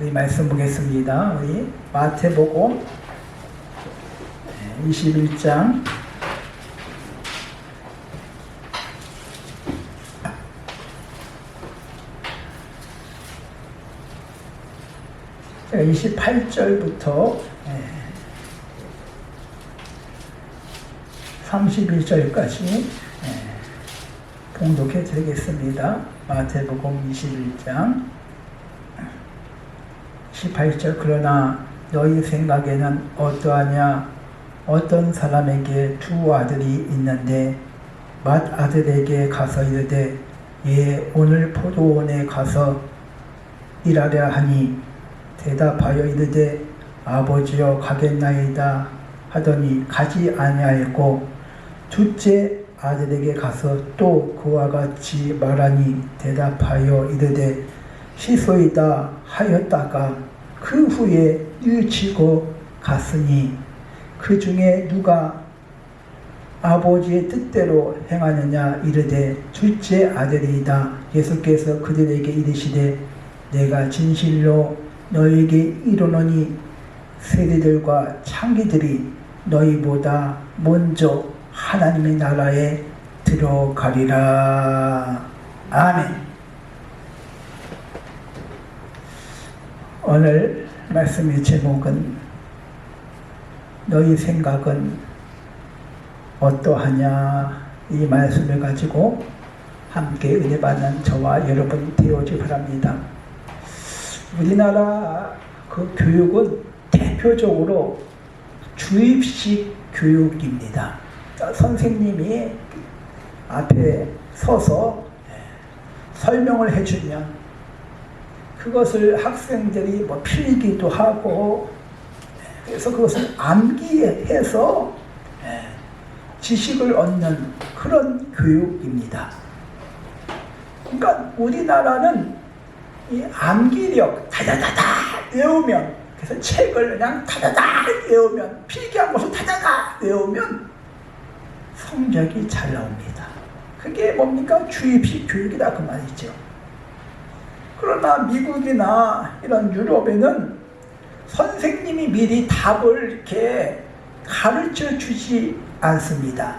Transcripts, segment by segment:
우리 말씀 보겠습니다. 우리 마태복음 21장 제가 28절부터 31절까지 봉독해 드리겠습니다. 마태복음 21장 18절 그러나 너희 생각에는 어떠하냐? 어떤 사람에게 두 아들이 있는데 맏 아들에게 가서 이르되 예 오늘 포도원에 가서 일하려 하니 대답하여 이르되 아버지여 가겠나이다 하더니 가지 아니하였고 둘째 아들에게 가서 또 그와 같이 말하니 대답하여 이르되 시소이다 하였다가 그 후에 뉘우치고 갔으니 그 중에 누가 아버지의 뜻대로 행하느냐 이르되 둘째 아들이다 예수께서 그들에게 이르시되 내가 진실로 너에게 이르노니 세대들과 창기들이 너희보다 먼저 하나님의 나라에 들어가리라. 아멘. 오늘 말씀의 제목은 너희 생각은 어떠하냐 이 말씀을 가지고 함께 은혜 받는 저와 여러분 되어지 바랍니다. 우리나라 그 교육은 대표적으로 주입식 교육입니다. 선생님이 앞에 서서 설명을 해주면 그것을 학생들이 뭐 필기도 하고 그래서 그것을 암기해서 지식을 얻는 그런 교육입니다. 그러니까 우리나라는 이 암기력 다다다다 외우면 그래서 책을 그냥 다다다 외우면 필기한 것을 다다다 외우면 성적이 잘 나옵니다. 그게 뭡니까? 주입식 교육이다 그 말이죠. 그러나 미국이나 이런 유럽에는 선생님이 미리 답을 이렇게 가르쳐 주지 않습니다.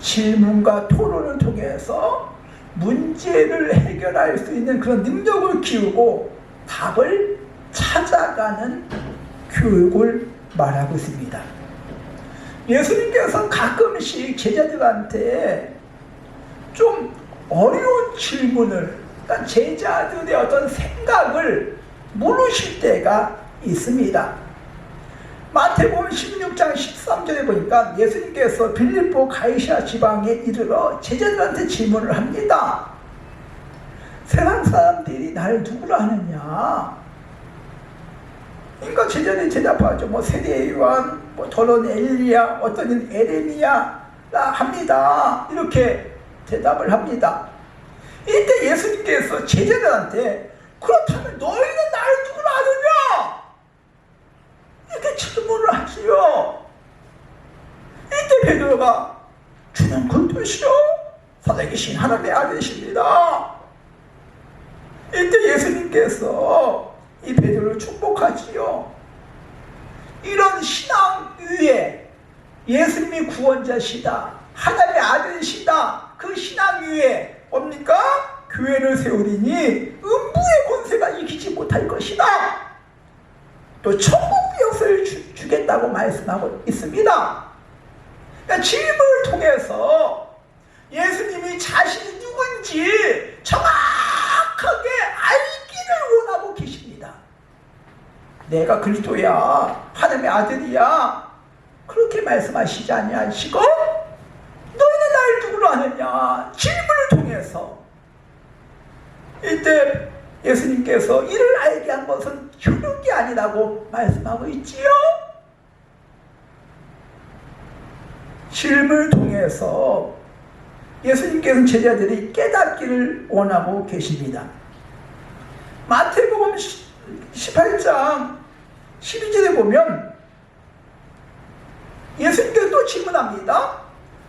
질문과 토론을 통해서 문제를 해결할 수 있는 그런 능력을 키우고 답을 찾아가는 교육을 말하고 있습니다. 예수님께서 가끔씩 제자들한테 좀 어려운 질문을, 그러니까 제자들의 어떤 생각을 물으실 때가 있습니다. 마태복음 16장 13절에 보니까 예수님께서 빌립보 가이샤 지방에 이르러 제자들한테 질문을 합니다. 세상 사람들이 나를 누구라 하느냐? 그러니까 제자들이 대답하죠. 뭐 세례 요한, 뭐 더러운 엘리야, 어떤 이는 에레미야라 합니다. 이렇게 대답을 합니다. 이때 예수님께서 제자들한테 그렇다면 너희는 나를 누구라 하느냐? 이렇게 질문을 하지요. 이때 베드로가 주는 그리스도시요 살아계신 하나님의 아들이십니다. 이때 예수님께서 이 베드로를 축복하지요. 이런 신앙 위에 예수님이 구원자시다. 하나님의 아들이시다. 그 신앙 위에 뭡니까? 교회를 세우리니 음부의 권세가 이기지 못할 것이다. 또 천국 역사를 주, 겠다고 말씀하고 있습니다. 그러니까 질문을 통해서 예수님이 자신이 누군지 정확하게 알기를 원하고 계십니다. 내가 그리스도야, 하나님의 아들이야. 그렇게 말씀하시지 아니하시고 너희는 날 누구로 하느냐 질 통해서 이때 예수님께서 이를 알게 한 것은 효력이 아니라고 말씀하고 있지요. 질문을 통해서 예수님께서는 제자들이 깨닫기를 원하고 계십니다. 마태복음 18장 12절에 보면 예수님께서 또 질문합니다.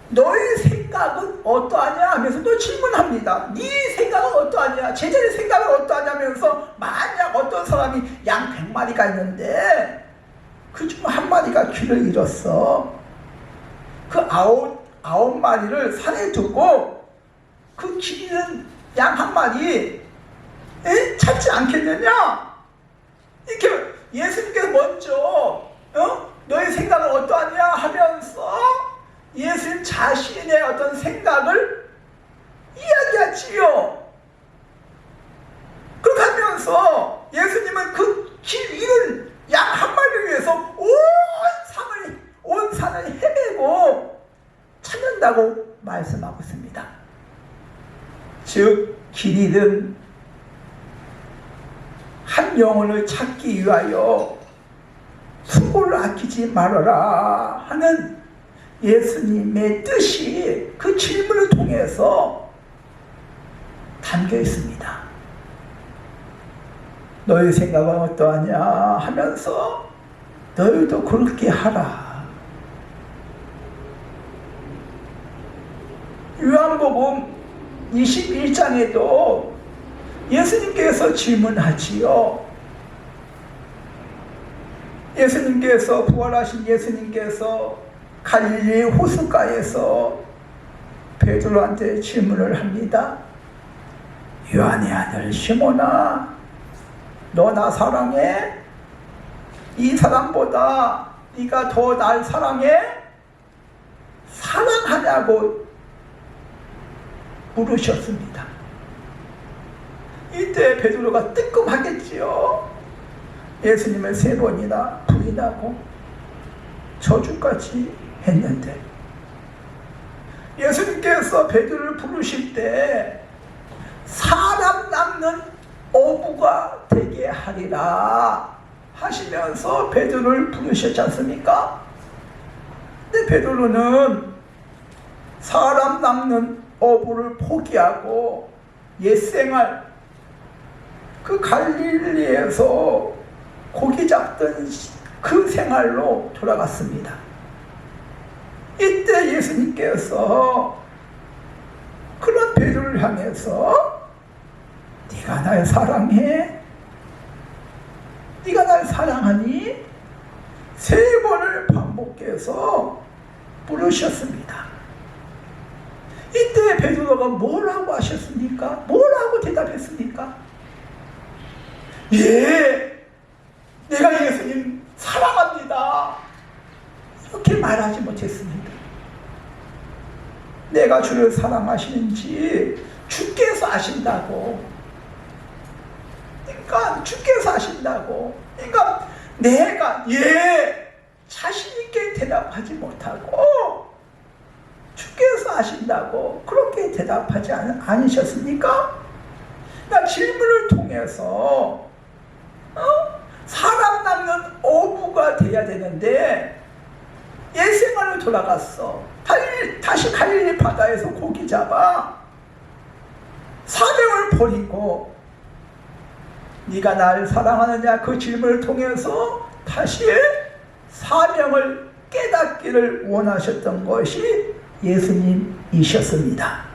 너의 생각은 어떠하냐 하면서 또 질문합니다. 네 생각은 어떠하냐? 제자의 생각은 어떠하냐면서 만약 어떤 사람이 양 100마리가 있는데 그 중 한 마리가 길을 잃었어. 그 아홉, 아홉 마리를 산에 두고 그길 잃은 양한 마리 에? 찾지 않겠느냐? 이렇게 예수님께서 먼저 어? 너의 생각은 어떠하냐 하면서 예수님 자신의 어떤 생각을 이야기하지요. 그렇게 하면서 예수님은 그 길 잃은 양 한 마리를 위해서 온 산을 온 산을 헤매고 찾는다고 말씀하고 있습니다. 즉 길이든 한 영혼을 찾기 위하여 수고를 아끼지 말아라 하는 예수님의 뜻이 그 질문을 통해서 담겨 있습니다. 너의 생각은 어떠하냐 하면서 너희도 그렇게 하라. 요한복음 21장에도 예수님께서 질문하지요. 예수님께서 부활하신 예수님께서 갈릴리 호숫가에서 베드로한테 질문을 합니다. 요한의 아들 시몬아, 너 나 사랑해? 이 사람보다 네가 더 날 사랑해? 사랑하냐고 물으셨습니다. 이때 베드로가 뜨끔하겠지요. 예수님을 세 번이나 부인하고 저주까지 했는데 예수님께서 베드로를 부르실 때 사람 낳는 어부가 되게 하리라 하시면서 베드로를 부르셨지 않습니까? 근데 베드로는 사람 낳는 어부를 포기하고 옛생활 그 갈릴리에서 고기 잡던 그 생활로 돌아갔습니다. 이때 예수님께서 그런 베드로를 향해서 네가 날 사랑해? 네가 날 사랑하니? 세 번을 반복해서 부르셨습니다. 이때 베드로가 뭐라고 하셨습니까? 뭐라고 대답했습니까? 예, 내가 예수님 사랑합니다. 이렇게 말하지 못했습니다. 내가 주를 사랑하시는지 주께서 아신다고. 그러니까 주께서 아신다고. 그러니까 내가 예 자신 있게 대답하지 못하고 주께서 아신다고 그렇게 대답하지 않, 않으셨습니까? 그러니까 질문을 통해서 어? 사람 낳는 어부가 돼야 되는데 옛생활로 돌아갔어. 다시, 다시 갈릴리 바다에서 고기 잡아 사명을 버리고 네가 나를 사랑하느냐 그 질문을 통해서 다시 사명을 깨닫기를 원하셨던 것이 예수님이셨습니다.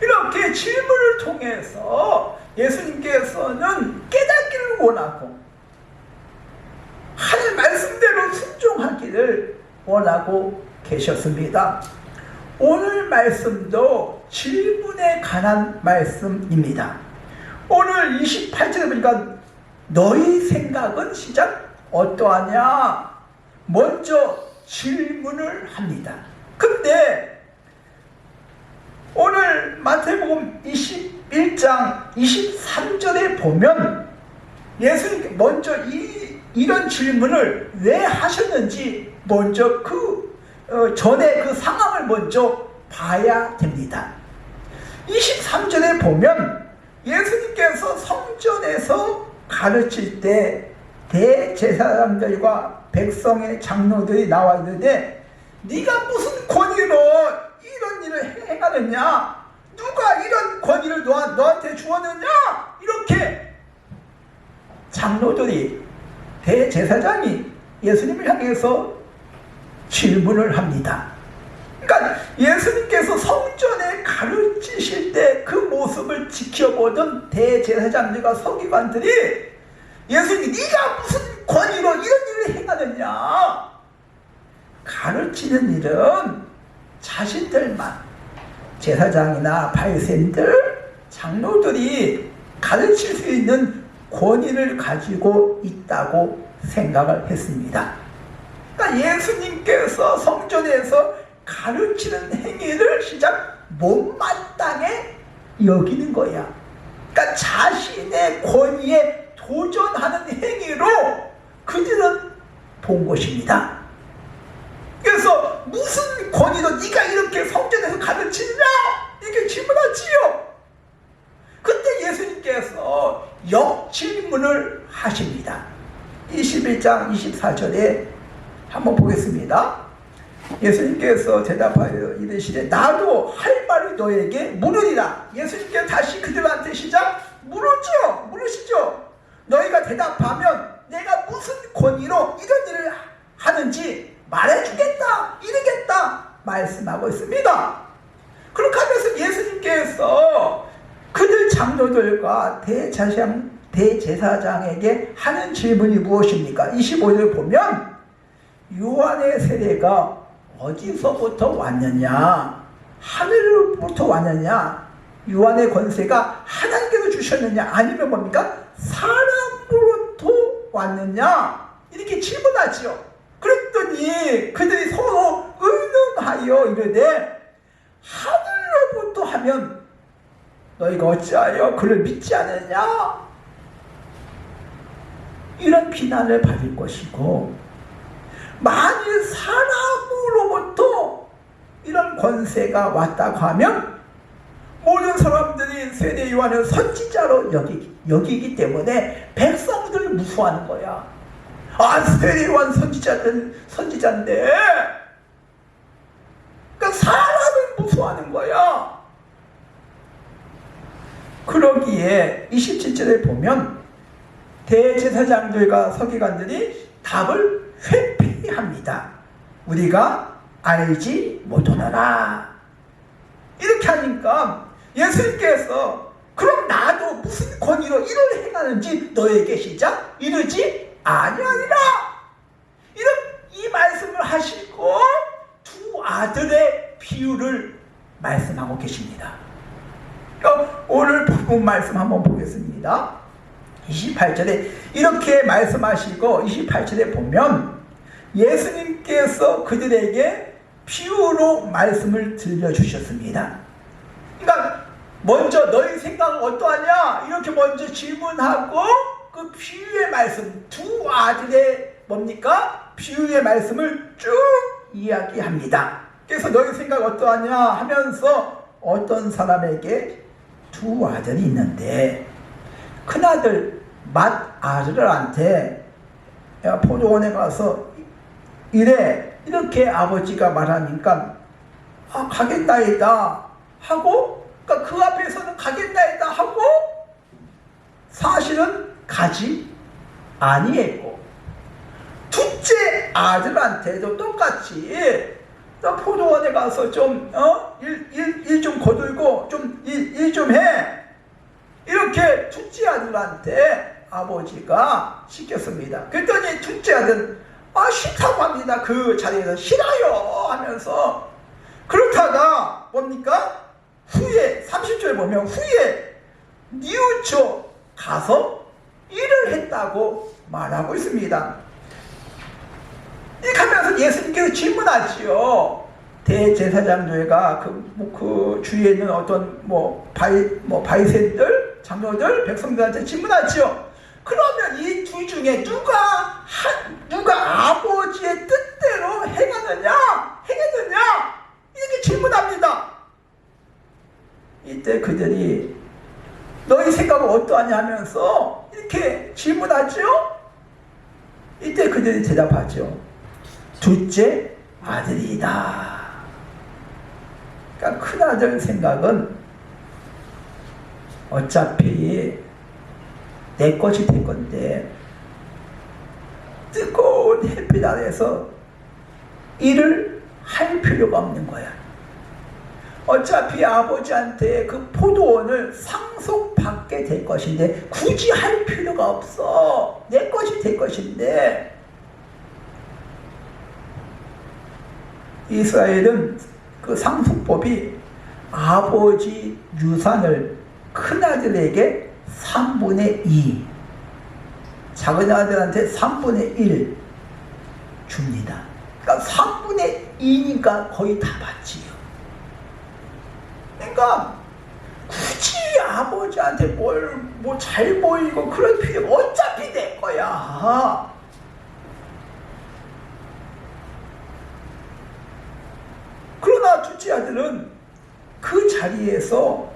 이렇게 질문을 통해서 예수님께서는 깨닫기를 원하고 하늘 말씀대로 순종하기를 원하고 계셨습니다. 오늘 말씀도 질문에 관한 말씀입니다. 오늘 28절에 보니까 너희 생각은 시작 어떠하냐? 먼저 질문을 합니다. 근데 오늘 마태복음 21장 23절에 보면 예수님 먼저 이, 이런 질문을 왜 하셨는지 먼저 그 어, 전에 그 상황을 먼저 봐야 됩니다. 23절에 보면 예수님께서 성전에서 가르칠 때 대제사장들과 백성의 장로들이 나와 있는데 네가 무슨 권위로 이런 일을 행하느냐? 누가 이런 권위를 너한, 너한테 주었느냐? 이렇게 장로들이 대제사장이 예수님을 향해서 질문을 합니다. 그러니까 예수님께서 성전에 가르치실 때 그 모습을 지켜보던 대제사장들과 서기관들이 예수님 네가 무슨 권위로 이런 일을 행하느냐 가르치는 일은 자신들만 제사장이나 바리새인들 장로들이 가르칠 수 있는 권위를 가지고 있다고 생각을 했습니다. 그러니까 예수님께서 성전에서 가르치는 행위를 시작 못마땅해 여기는 거야. 그러니까 자신의 권위에 도전하는 행위로 그들은 본 것입니다. 그래서 무슨 권위로 네가 이렇게 성전에서 가르치느냐 이렇게 질문하지요. 그때 예수님께서 역질문을 하십니다. 21장 24절에 한번 보겠습니다. 예수님께서 대답하여 이르시되 나도 할 말을 너에게 물으리라. 예수님께서 다시 그들한테 시작 물으죠. 물으시죠. 너희가 대답하면 내가 무슨 권위로 이런 일을 하는지 말해주겠다. 이르겠다. 말씀하고 있습니다. 그렇게 하면서 예수님께서 그들 장로들과 대제사장, 대제사장에게 하는 질문이 무엇입니까? 25절 보면 요한의 세례가 어디서부터 왔느냐? 하늘로부터 왔느냐? 요한의 권세가 하나님께서 주셨느냐? 아니면 뭡니까? 사람으로부터 왔느냐? 이렇게 질문하지요. 그랬더니 그들이 서로 의논하여 이르되 하늘로부터 하면 너희가 어찌하여 그를 믿지 않느냐? 이런 비난을 받을 것이고 만일 사람으로부터 이런 권세가 왔다고 하면 모든 사람들이 세례 요한을 선지자로 여기, 여기기 때문에 백성들을 무수하는 거야. 아, 세례 요한 선지자는 선지자인데 그러니까 사람을 무수하는 거야. 그러기에 27절에 보면 대제사장들과 서기관들이 답을 합니다. 우리가 알지 못하노라. 이렇게 하니까 예수님께서 그럼 나도 무슨 권위로 이를 행하는지 너에게 시작 이르지 아니하니라. 이런 이 말씀을 하시고 두 아들의 비유를 말씀하고 계십니다. 오늘 본 말씀 한번 보겠습니다. 28절에 이렇게 말씀하시고 28절에 보면 예수님께서 그들에게 비유로 말씀을 들려주셨습니다. 그러니까 먼저 너희 생각은 어떠하냐 이렇게 먼저 질문하고 그 비유의 말씀 두 아들의 뭡니까 비유의 말씀을 쭉 이야기합니다. 그래서 너희 생각 어떠하냐 하면서 어떤 사람에게 두 아들이 있는데 큰아들 맏 아들한테 야, 포도원에 가서 이래 이렇게 아버지가 말하니까 아, 가겠나이다 하고 그러니까 그 앞에서는 가겠나이다 하고 사실은 가지 아니했고 둘째 아들한테도 똑같이 너 포도원에 가서 좀, 어? 거들고, 좀, 일, 일좀 해. 이렇게 둘째 아들한테 아버지가 시켰습니다. 그랬더니 둘째 아들은, 아, 싫다고 합니다. 그 자리에서 싫어요. 하면서. 그렇다가, 뭡니까? 후에, 30절에 보면 후에 뉘우쳐 가서 일을 했다고 말하고 있습니다. 이렇게 하면서 예수님께서 질문하지요. 대제사장들과 그, 뭐, 그 주위에 있는 어떤 뭐 바이 뭐 바이센들 장로들 백성들한테 질문하지요. 그러면 이 둘 중에 누가 한 누가 아버지의 뜻대로 행하느냐 행했느냐 이렇게 질문합니다. 이때 그들이 너희 생각은 어떠하냐 하면서 이렇게 질문하죠. 이때 그들이 대답하죠. 둘째 아들이다. 그러니까 큰아들 생각은 어차피 내 것이 될 건데 뜨거운 햇빛 아래서 일을 할 필요가 없는 거야. 어차피 아버지한테 그 포도원을 상속받게 될 것인데 굳이 할 필요가 없어. 내 것이 될 것인데 이스라엘은 그 상속법이 아버지 유산을 큰아들에게 3분의 2, 작은 아들한테 3분의 1 줍니다. 그러니까 3분의 2니까 거의 다 받지요. 그러니까 굳이 아버지한테 뭘 뭐 잘 보이고 그럴 필요 어차피 내 거야. 그러나 둘째 아들은 그 자리에서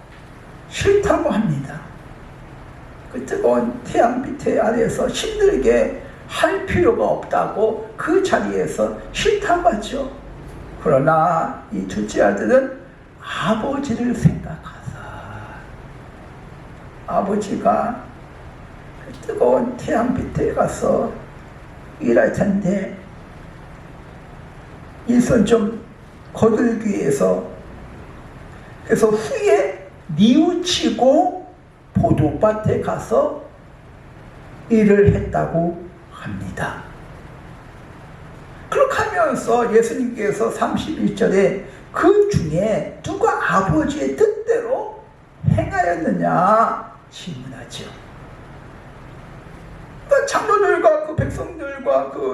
싫다고 합니다. 그 뜨거운 태양 밑에 아래에서 힘들게 할 필요가 없다고 그 자리에서 싫다고 하죠. 그러나 이 둘째 아들은 아버지를 생각하사 아버지가 그 뜨거운 태양 밑에 가서 일할 텐데 일선 좀 거들기 위해서 그래서 후에 뉘우치고 포도밭에 가서 일을 했다고 합니다. 그렇게 하면서 예수님께서 31절에 그 중에 누가 아버지의 뜻대로 행하였느냐 질문하죠. 그러니까 장로들과 그 백성들과 그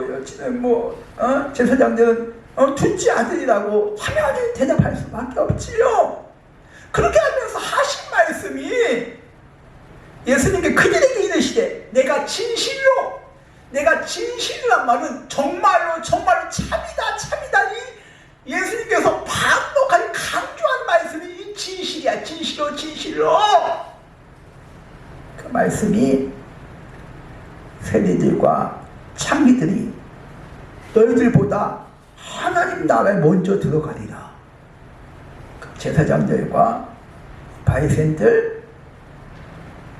뭐 어? 제사장들은 어, 둘째 아들이라고 화려하게 대답할 수밖에 없지요. 그렇게 하면서 하신 말씀이 예수님께 그들에게 이르시되 내가 진실로 내가 진실이란 말은 정말로 정말로 참이다 참이다 니 예수님께서 반복하게 강조한 말씀이 이 진실이야. 진실로 진실로. 그 말씀이 세리들과 창기들이 너희들보다 하나님 나라에 먼저 들어가리라. 그 제사장들과 바이센들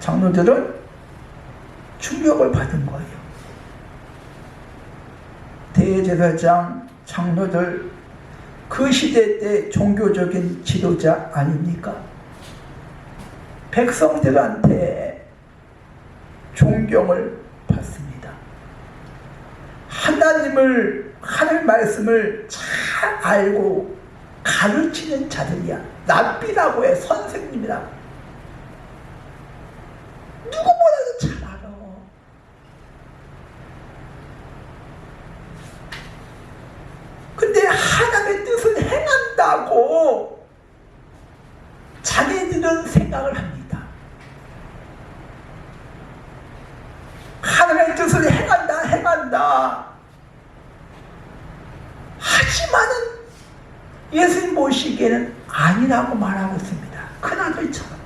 장로들은 충격을 받은 거예요. 대제사장 장로들 그 시대 때 종교적인 지도자 아닙니까? 백성들한테 존경을 받습니다. 하나님을 하늘 말씀을 잘 알고 가르치는 자들이야. 랍비라고 해 선생님이라고. 누구보다도 잘 알아. 근데 하나님의 뜻을 행한다고 자기들은 생각을 합니다. 하나님의 뜻을 행한다, 행한다. 하지만은 예수님 보시기에는 아니라고 말하고 있습니다. 큰아들처럼.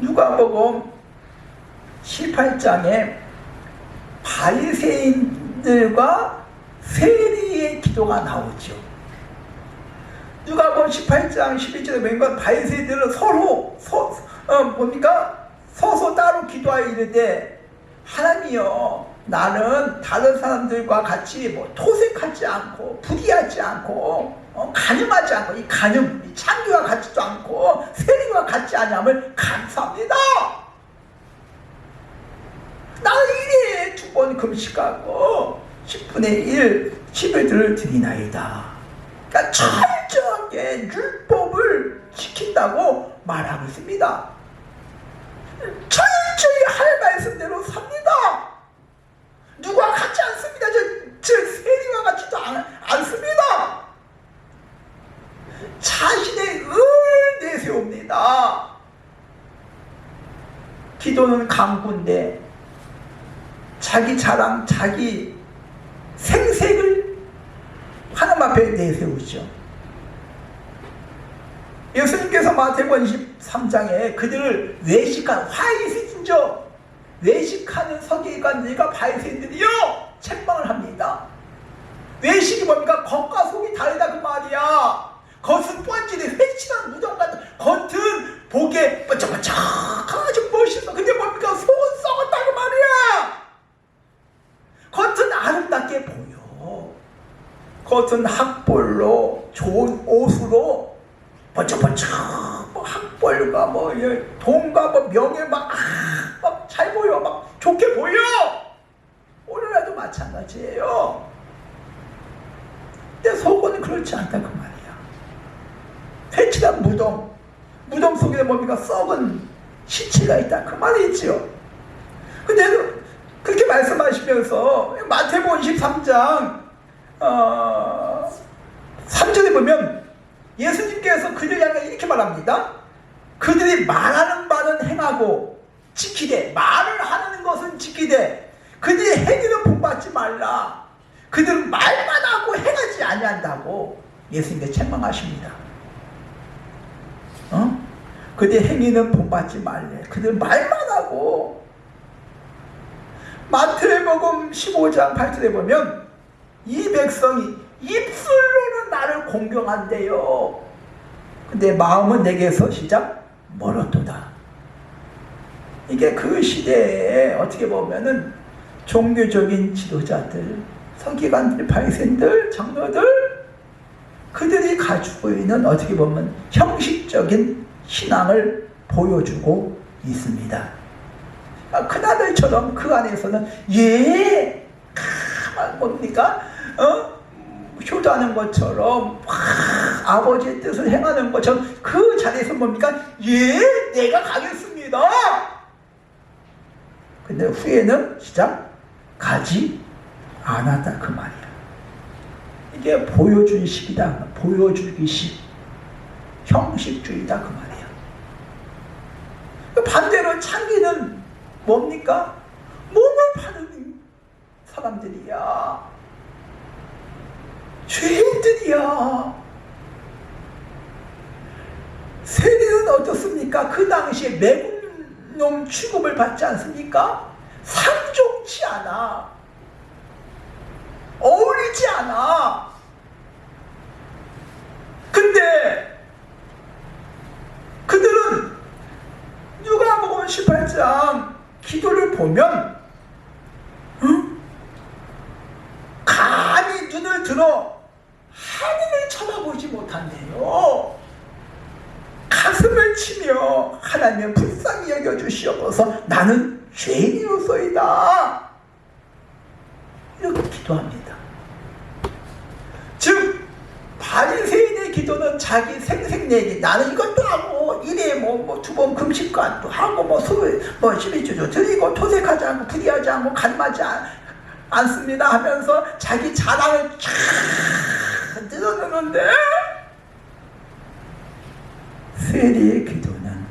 누가복음 18장에 바리새인들과 세리의 기도가 나오죠. 누가복음 18장 11절에 보니까 바리새인들은 서로 서, 어, 뭡니까? 서서 따로 기도하여 이르되 하나님이여 나는 다른 사람들과 같이 뭐 토색하지 않고 부귀하지 않고 어, 간음하지 않고 이 간음 이 창기와 같지도 않고 세리와 같지 않음을 감사합니다. 나는 일에 두 번 금식하고 10분의 1 10일들을 드리나이다. 그러니까 철저하게 율법을 지킨다고 말하고 있습니다. 철저히 할 말씀대로 삽니다. 누가 같지 않습니다. 저, 저 세리와 같지도 않, 않습니다. 자신의 을 내세웁니다. 기도는 강구인데 자기 자랑, 자기 생색을 하나님 앞에 내세우죠. 예수님께서 마태복음 23장에 그들을 외식한 화이스진저 외식하는 서기관들과 바리새인들이요 책망을 합니다. 외식이 뭡니까? 겉과 속이 다르다 그 말이야. 겉은 뻔질이 회칠한 무덤 같은 겉은 보기에 번쩍번쩍하고 멋있어. 근데 뭡니까? 속은 썩었다 그 말이야. 겉은 아름답게 보여. 겉은 학벌로 좋은 옷 덕으로 번쩍번쩍 뭐 학벌과 뭐 예, 돈과 뭐 명예 막잘 보여 막 좋게 보여 오늘날도 마찬가지예요. 근데 속은 그렇지 않다 그 말이야. 무덤 무덤 속에 뭡니까 썩은 시체가 있다 그 말이 있지요. 근데 그렇게 말씀하시면서 마태복음 23장 어, 3절에 보면 예수님께서 그들 향해 이렇게 말합니다. 그들이 말하는 바는 행하고 지키되 말을 하는 것은 지키되 그들이 행위는 본받지 말라. 그들은 말만 하고 행하지 아니한다고 예수님께 책망하십니다. 어? 그들의 행위는 본받지 말래. 그들 말만 하고 마태복음 15장 8절에 보면 이 백성이 입술로는 나를 공경한대요. 근데 마음은 내게서 시작 멀었도다. 이게 그 시대에 어떻게 보면은 종교적인 지도자들, 서기관들, 바리새인들, 장로들 그들이 가지고 있는 어떻게 보면 형식적인 신앙을 보여주고 있습니다. 아, 큰아들처럼 그 안에서는 예, 가만 뭡니까? 어? 효도하는 것처럼 와, 아버지의 뜻을 행하는 것처럼 그 자리에서 뭡니까? 예, 내가 가겠습니다. 근데 후에는 시작 가지 않았다 그 말이야. 이게 보여준 식이다. 보여주기 식. 형식주의다 그 말이야. 반대로 창기는 뭡니까? 몸을 파는 사람들이야. 죄인들이야. 세리는 어떻습니까? 그 당시에 매국놈 취급을 받지 않습니까? 상종치 않아. 어울리지 않아. 근데 장 기도를 보면 응? 감히 눈을 들어 하늘을 쳐다보지 못한대요. 가슴을 치며 하나님 불쌍히 여겨주시옵소서 나는 죄인이로소이다. 이렇게 기도합니다. 즉 바리새인의 기도는 자기 생생내기 나는 이것도 하고 이래 뭐두 번 금식관도 하고 뭐 수뭐 12주도 드리고 토색하지 않고 부리하지 않고 간마지 않, 않습니다 하면서 자기 자랑을 쫙 뜯어내는데 세리의 기도는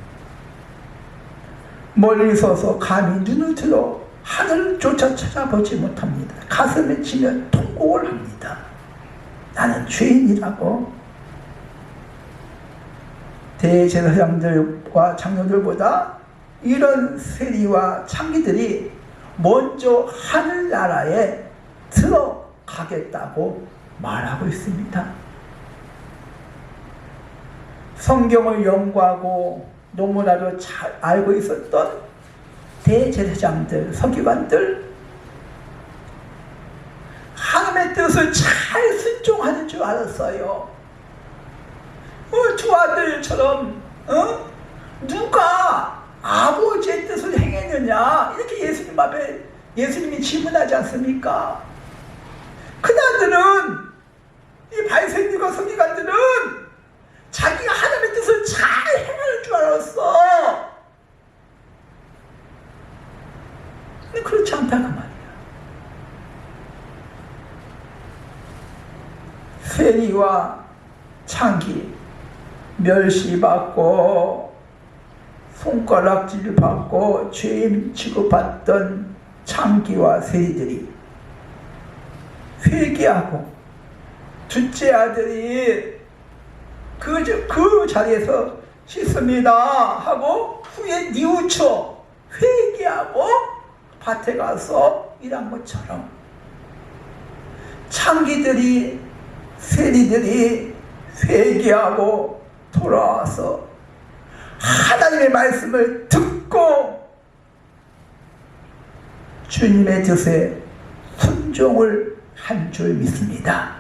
멀리 서서 감히 눈을 들어 하늘조차 찾아보지 못합니다. 가슴에 치며 통곡을 합니다. 나는 죄인이라고 대제사장들과 장로들보다 이런 세리와 창기들이 먼저 하늘나라에 들어가겠다고 말하고 있습니다. 성경을 연구하고 너무나도 잘 알고 있었던 대제사장들, 서기관들 하나님의 뜻을 잘 순종하는 줄 알았어요. 아들처럼 어? 누가 아버지의 뜻을 행했느냐 이렇게 예수님 앞에 예수님이 질문하지 않습니까? 그나들은 이 발생들과 서기관들은 자기가 하나님의 뜻을 잘 행하는 줄 알았어. 근데 그렇지 않다 그 말이야. 세리와 창기 멸시받고 손가락질 받고 죄인 취급받던 창기와 세리들이 회개하고 둘째 아들이 그, 그 자리에서 씻습니다 하고 후에 뉘우쳐 회개하고 밭에 가서 일한 것처럼 창기들이 세리들이 회개하고 돌아와서 하나님의 말씀을 듣고 주님의 뜻에 순종을 한 줄 믿습니다.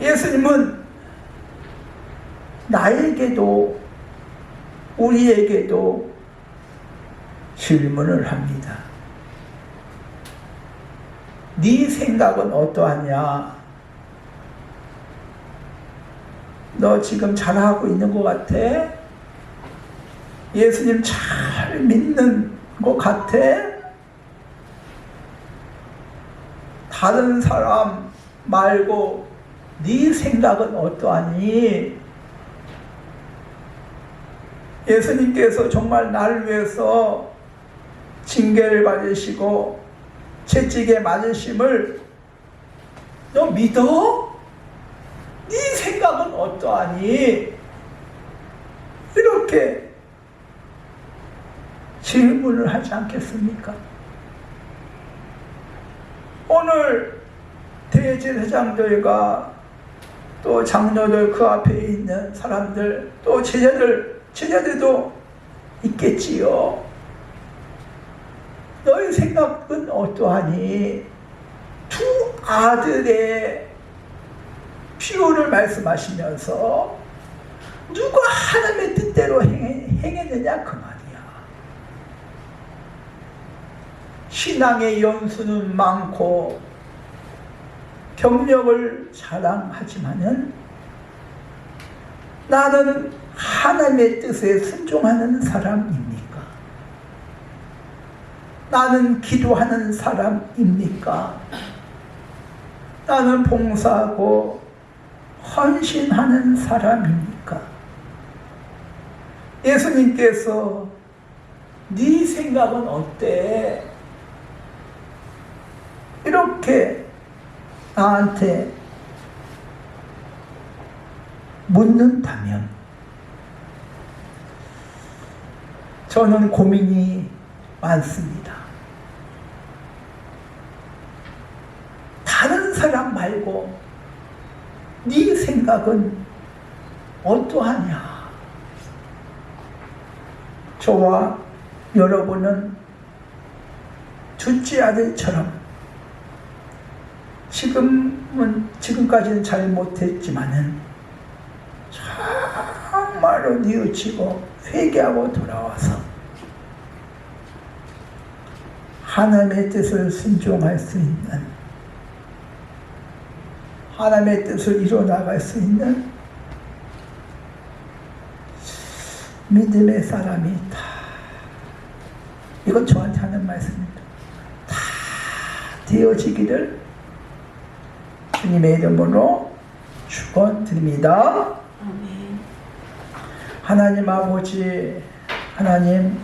예수님은 나에게도 우리에게도 질문을 합니다. 네 생각은 어떠하냐? 너 지금 잘하고 있는 것 같아? 예수님 잘 믿는 것 같아? 다른 사람 말고 네 생각은 어떠하니? 예수님께서 정말 나를 위해서 징계를 받으시고 채찍에 맞으심을 너 믿어? 어떠하니? 이렇게 질문을 하지 않겠습니까? 오늘 대제사장들과 또 장로들 그 앞에 있는 사람들 또 제자들 제자들도 있겠지요. 너의 생각은 어떠하니? 두 아들의 피요를 말씀하시면서 누가 하나님의 뜻대로 행- 행했느냐 그 말이야. 신앙의 연수는 많고 경력을 자랑하지만은 나는 하나님의 뜻에 순종하는 사람입니까? 나는 기도하는 사람입니까? 나는 봉사하고 헌신하는 사람입니까? 예수님께서 네 생각은 어때? 이렇게 나한테 묻는다면 저는 고민이 많습니다. 다른 사람 말고 네 생각은 어떠하냐? 저와 여러분은 둘째 아들처럼 지금은 지금까지는 잘 못했지만은 정말로 뉘우치고 회개하고 돌아와서 하나님의 뜻을 순종할 수 있는 하나님의 뜻을 이뤄나갈 수 있는 믿음의 사람이 다 이건 저한테 하는 말씀입니다. 다 되어지기를 주님의 이름으로 축원드립니다. 아멘. 하나님 아버지 하나님